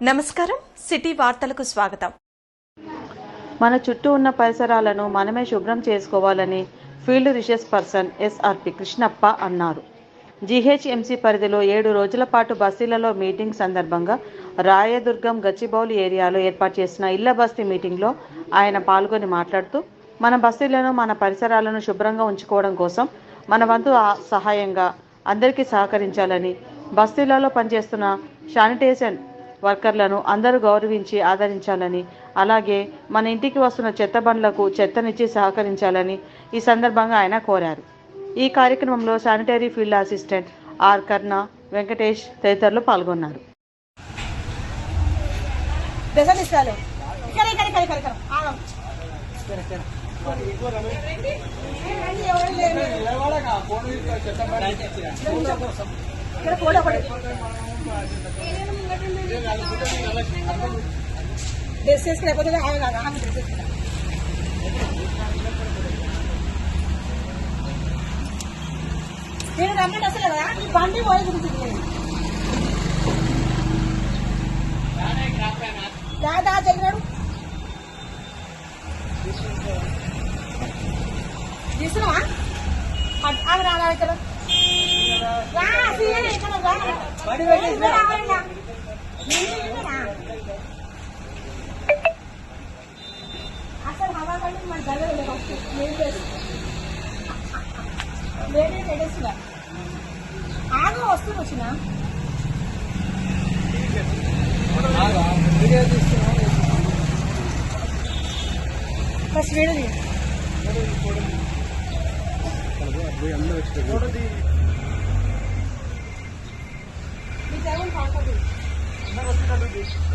నమస్కారం. సిటీ వార్తలకు స్వాగతం. మన చుట్టూ ఉన్న పరిసరాలను మనమే శుభ్రం చేసుకోవాలని field research person SRP Krishnappa అన్నారు. జీహెచ్ఎంసీ పరిధిలో ఏడు రోజుల పాటు బస్తీలలో మీటింగ్ సందర్భంగా రాయదుర్గం గచ్చిబౌలి ఏరియాలో ఏర్పాటు చేసిన ఇళ్ళ బస్తీ మీటింగ్లో ఆయన పాల్గొని మాట్లాడుతూ మన బస్తీలను మన పరిసరాలను శుభ్రంగా ఉంచుకోవడం కోసం మన వంతు సహాయంగా అందరికీ సహకరించాలని బస్తీలలో పనిచేస్తున్న శానిటేషన్ వర్కర్లను అందరూ గౌరవించి ఆదరించాలని అలాగే మన ఇంటికి వస్తున్న చెత్త బండ్లకు చెత్తనిచ్చి సహకరించాలని ఈ సందర్భంగా ఆయన కోరారు. ఈ కార్యక్రమంలో sanitary field assistant R Karna Venkatesh తదితరులు పాల్గొన్నారు. ఇక్కడ ఇక్కడ ఇక్కడ కూడా డ్రెస్ వేసుకుని ఆగ డ్రెస్ నేను రమ్మంటే అసలు కదా నీ బండి పోయి గురించి దాదా జరిగినాడు తీసుకున్నావా? ఆమె రాదా ఇక్కడ. రా, సీఏ ఇక్కడ రా. ఇక్కడ రావాలిగా. నేను ఇక్కడ రా. అసలు హవా కంటే మన దగ్గర లేదు ఫస్ట్. నేను లేదు. లేడీ లేడీస్గా. ఆగు వస్తుంది వచ్చిన ఫస్ట్ వీడియో తీయండి. మీ ఇక్కడ